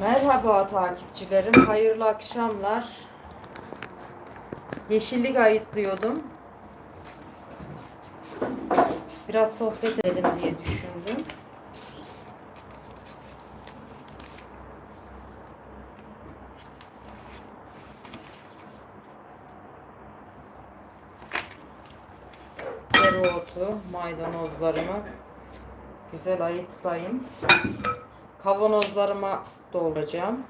Merhaba takipçilerim, hayırlı akşamlar. Yeşillik ayıtlıyordum. Biraz sohbet edelim diye düşündüm. Dereotu, maydanozlarımı güzel ayıtlayayım. Kavanozlarıma dolduracağım.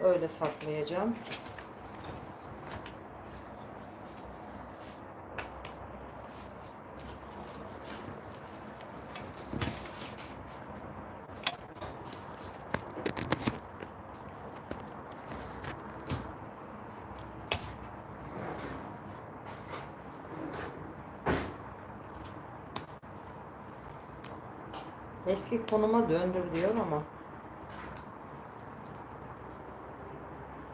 Öyle saklayacağım. Eski konuma döndür diyor ama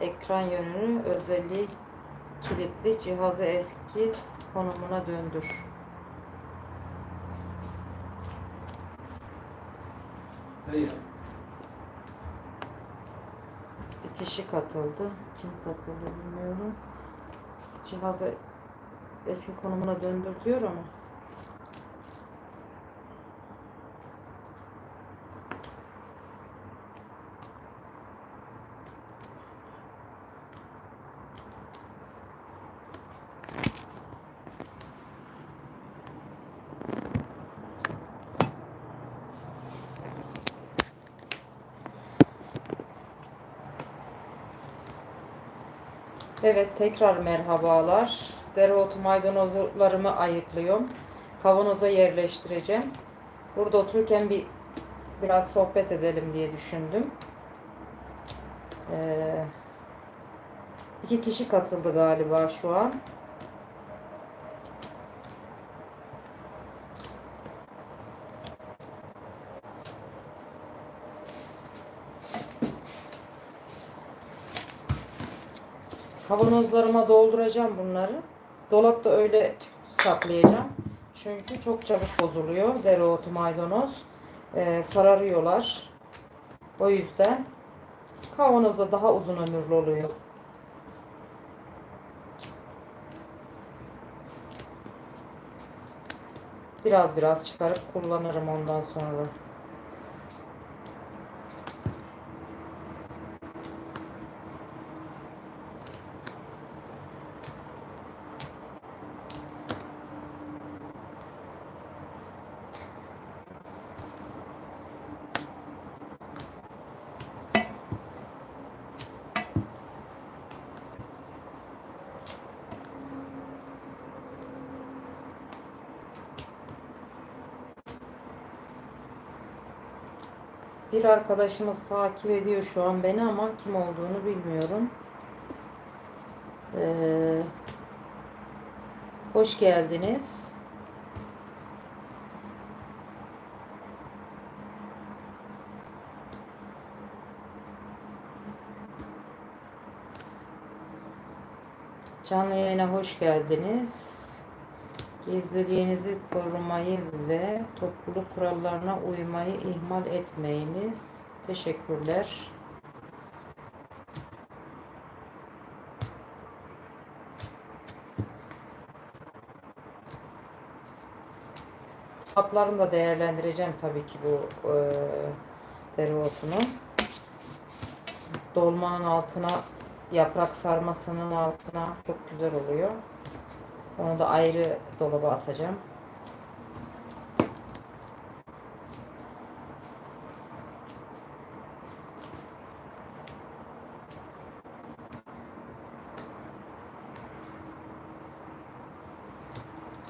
ekran yönünü özelliği kilitli cihazı eski konumuna döndür. Hayır. Bir kişi katıldı. Kim katıldı bilmiyorum. Cihazı eski konumuna döndür diyor ama Evet tekrar merhabalar. Dereotu maydanozlarımı ayıklıyorum. Kavanoza yerleştireceğim. Burada otururken bir biraz sohbet edelim diye düşündüm. Ee, iki kişi katıldı galiba şu an. Kavanozlarıma dolduracağım bunları. Dolapta öyle saklayacağım. Çünkü çok çabuk bozuluyor. Dereotu, maydanoz. Ee, sararıyorlar. O yüzden kavanozda daha uzun ömürlü oluyor. Biraz biraz çıkarıp kullanırım ondan sonra. Bir arkadaşımız takip ediyor şu an beni ama kim olduğunu bilmiyorum. Ee, hoş geldiniz. Canlı yayına hoş geldiniz. Gizliliğinizi korumayı ve topluluk kurallarına uymayı ihmal etmeyiniz. Teşekkürler. Saplarını da değerlendireceğim tabii ki bu e, dereotunu. Dolmanın altına, yaprak sarmasının altına çok güzel oluyor. Onu da ayrı dolaba atacağım.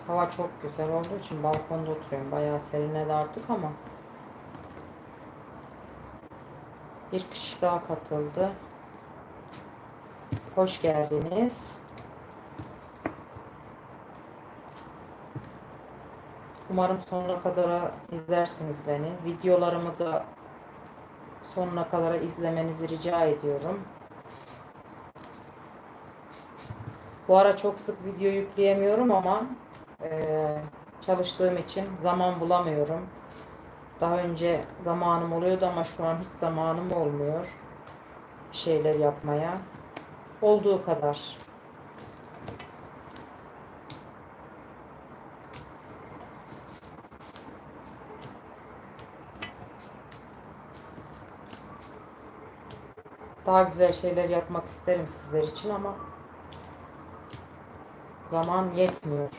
Hava çok güzel olduğu için balkonda oturuyorum. Bayağı serinledi artık ama. Bir kişi daha katıldı. Hoş geldiniz. Umarım sonuna kadar izlersiniz beni. Videolarımı da sonuna kadar izlemenizi rica ediyorum. Bu ara çok sık video yükleyemiyorum ama eee, çalıştığım için zaman bulamıyorum. Daha önce zamanım oluyordu ama şu an hiç zamanım olmuyor. Bir şeyler yapmaya. Olduğu kadar. Daha güzel şeyler yapmak isterim sizler için ama zaman yetmiyor.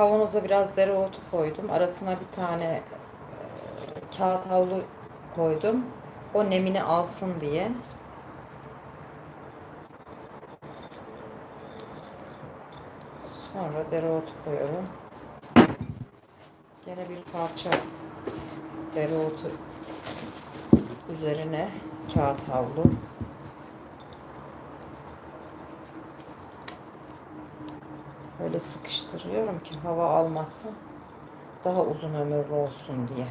Kavanoza biraz dereotu koydum. Arasına bir tane e, kağıt havlu koydum. O nemini alsın diye. Sonra dereotu koyuyorum. Gene bir parça dereotu üzerine kağıt havlu. Sıkıştırıyorum ki hava almasın. Daha uzun ömürlü olsun diye.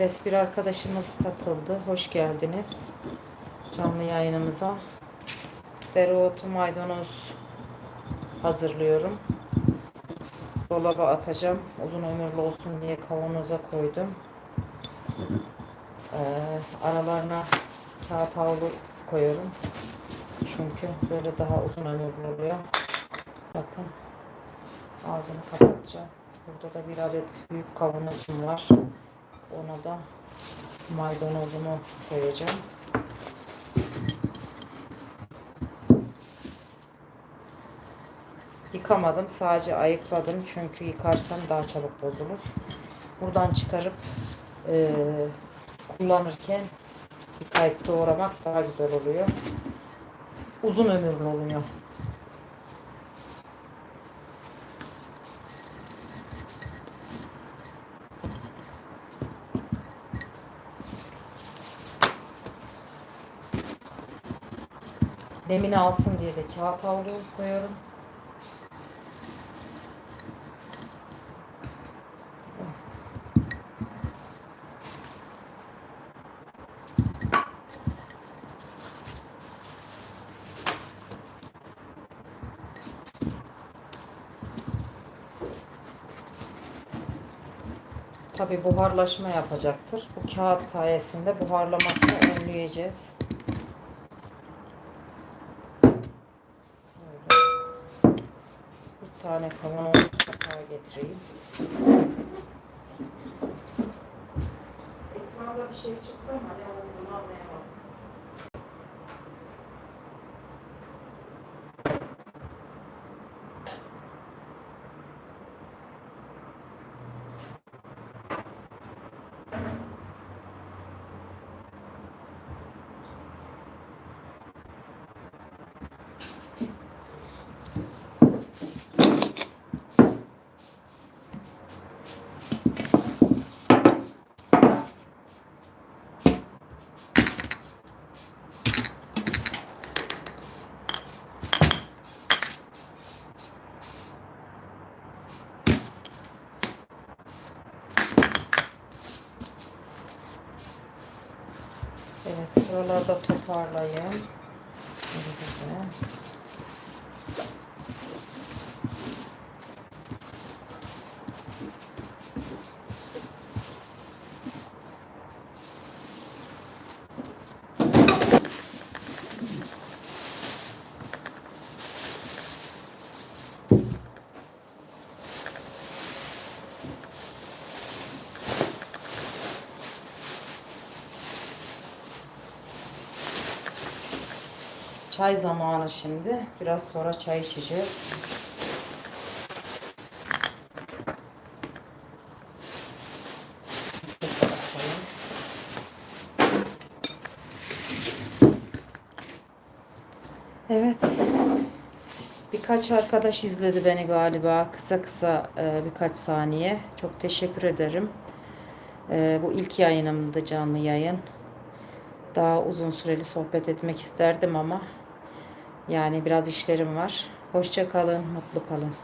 Evet bir arkadaşımız katıldı. Hoş geldiniz. Canlı yayınımıza. Dereotu maydanoz hazırlıyorum. Dolaba atacağım. Uzun ömürlü olsun diye kavanoza koydum. Ee, aralarına kağıt havlu koyuyorum. Çünkü böyle daha uzun ömürlü oluyor. Bakın. Ağzını kapatacağım. Burada da bir adet büyük kavanozum var. Ona da maydanozumu koyacağım. Yıkamadım. Sadece ayıkladım. Çünkü yıkarsam daha çabuk bozulur. Buradan çıkarıp e, kullanırken yıkayıp doğramak daha güzel oluyor. Uzun ömürlü oluyor. Demini alsın diye de kağıt havlu koyuyorum. Tabi buharlaşma yapacaktır. Bu kağıt sayesinde buharlamasını önleyeceğiz. Tane kavanoz daha getireyim. Ekranda bir şey çıktı ama ne olduğunu anlayamadım. Evet, buralarda toparlayayım. Böyle Çay zamanı şimdi. Biraz sonra çay içeceğiz. Evet. Birkaç arkadaş izledi beni galiba. Kısa kısa e, birkaç saniye. Çok teşekkür ederim. E, bu ilk yayınımdı canlı yayın. Daha uzun süreli sohbet etmek isterdim ama yani biraz işlerim var. Hoşça kalın, mutlu kalın.